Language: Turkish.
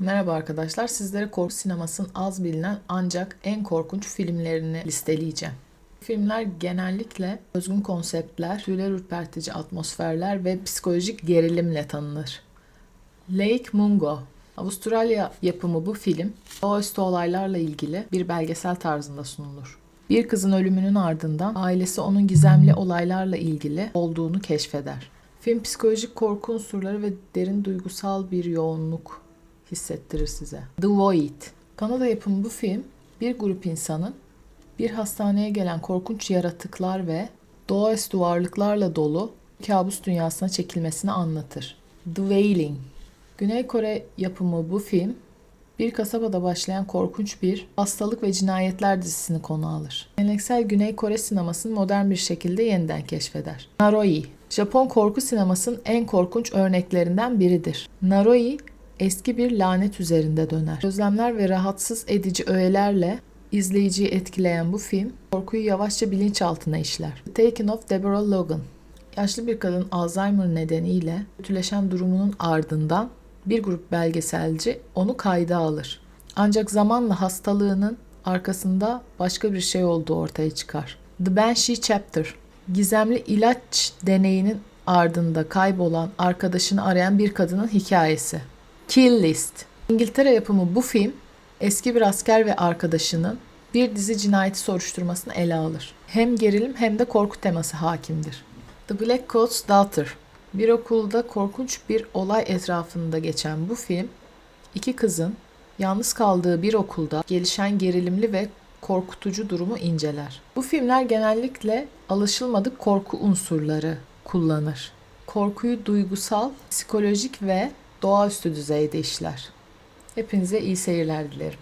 Merhaba arkadaşlar. Sizlere korku sinemasının az bilinen ancak en korkunç filmlerini listeleyeceğim. Filmler genellikle özgün konseptler, tüyler ürpertici atmosferler ve psikolojik gerilimle tanınır. Lake Mungo Avustralya yapımı bu film, doğaüstü olaylarla ilgili bir belgesel tarzında sunulur. Bir kızın ölümünün ardından ailesi onun gizemli olaylarla ilgili olduğunu keşfeder. Film psikolojik korku unsurları ve derin duygusal bir yoğunluk hissettirir size. The Void. Kanada yapımı bu film bir grup insanın bir hastaneye gelen korkunç yaratıklar ve doğaüstü varlıklarla dolu kabus dünyasına çekilmesini anlatır. The Wailing. Güney Kore yapımı bu film bir kasabada başlayan korkunç bir hastalık ve cinayetler dizisini konu alır. Geleneksel Güney Kore sinemasını modern bir şekilde yeniden keşfeder. Naroi, Japon korku sinemasının en korkunç örneklerinden biridir. Naroi, eski bir lanet üzerinde döner. Gözlemler ve rahatsız edici öğelerle izleyiciyi etkileyen bu film, korkuyu yavaşça bilinçaltına işler. The Taking of Deborah Logan Yaşlı bir kadın Alzheimer nedeniyle kötüleşen durumunun ardından bir grup belgeselci onu kayda alır. Ancak zamanla hastalığının arkasında başka bir şey olduğu ortaya çıkar. The Banshee Chapter Gizemli ilaç deneyinin ardında kaybolan arkadaşını arayan bir kadının hikayesi. Kill List İngiltere yapımı bu film eski bir asker ve arkadaşının bir dizi cinayeti soruşturmasını ele alır. Hem gerilim hem de korku teması hakimdir. The Black Coat's Daughter bir okulda korkunç bir olay etrafında geçen bu film, iki kızın yalnız kaldığı bir okulda gelişen gerilimli ve korkutucu durumu inceler. Bu filmler genellikle alışılmadık korku unsurları kullanır. Korkuyu duygusal, psikolojik ve doğaüstü düzeyde işler. Hepinize iyi seyirler dilerim.